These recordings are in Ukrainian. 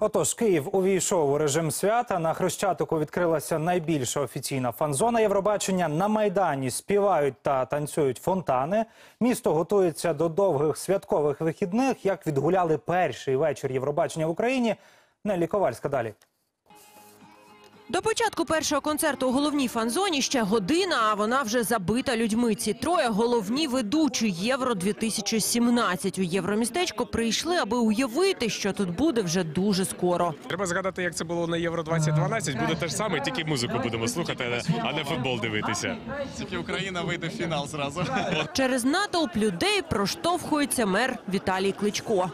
Отож, Київ увійшов у режим свята. На Хрещатику відкрилася найбільша офіційна фан-зона Євробачення. На майдані співають та танцюють фонтани. Місто готується до довгих святкових вихідних. Як відгуляли перший вечір Євробачення в Україні? Нелі Ковальська далі. До початку першого концерту у головній фан-зоні ще година, а вона вже забита людьми. Ці троє головні ведучі Євро 2017 у Євромістечко прийшли, аби уявити, що тут буде вже дуже скоро. Треба згадати, як це було на Євро 2012. Буде те ж саме, тільки музику будемо слухати, а не футбол дивитися. Тільки Україна вийде в фінал зразу. Через натовп людей проштовхується мер Віталій Кличко.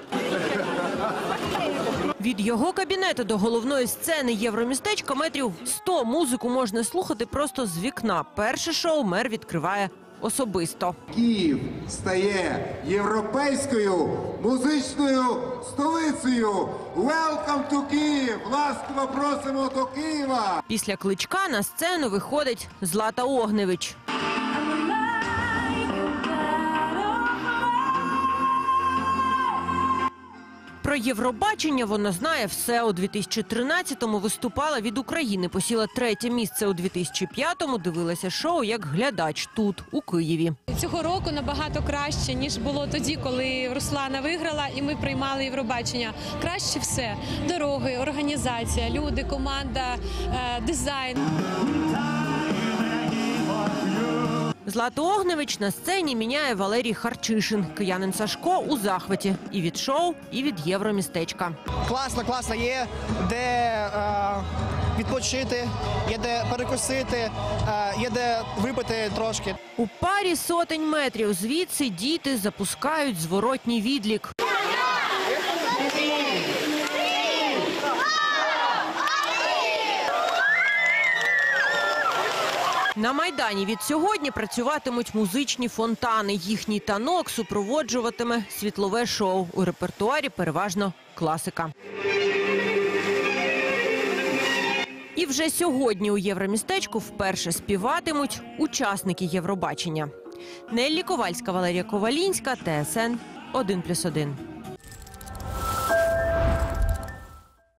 Від його кабінету до головної сцени Євромістечка метрів 100 музику можна слухати просто з вікна. Перше шоу мер відкриває особисто. Київ стає європейською музичною столицею. Welcome to Київ! Ласкаво просимо до Києва! Після кличка на сцену виходить Злата Огневич. Про Євробачення вона знає все. У 2013-му виступала від України, посіла третє місце у 2005-му, дивилася шоу як глядач тут, у Києві. Цього року набагато краще ніж було тоді, коли Руслана виграла, і ми приймали Євробачення. Краще все: дороги, організація, люди, команда, е, дизайн. Злату Огневич на сцені міняє Валерій Харчишин. Киянин Сашко у захваті і від шоу, і від євромістечка. класно, класно є, де е, відпочити, є де перекусити, е, є де випити трошки. У парі сотень метрів звідси діти запускають зворотній відлік. На майдані від сьогодні працюватимуть музичні фонтани. Їхній танок супроводжуватиме світлове шоу. У репертуарі переважно класика. І вже сьогодні у Євромістечку вперше співатимуть учасники Євробачення. Неллі Ковальська, Валерія Ковалінська, ТСН 1+,1.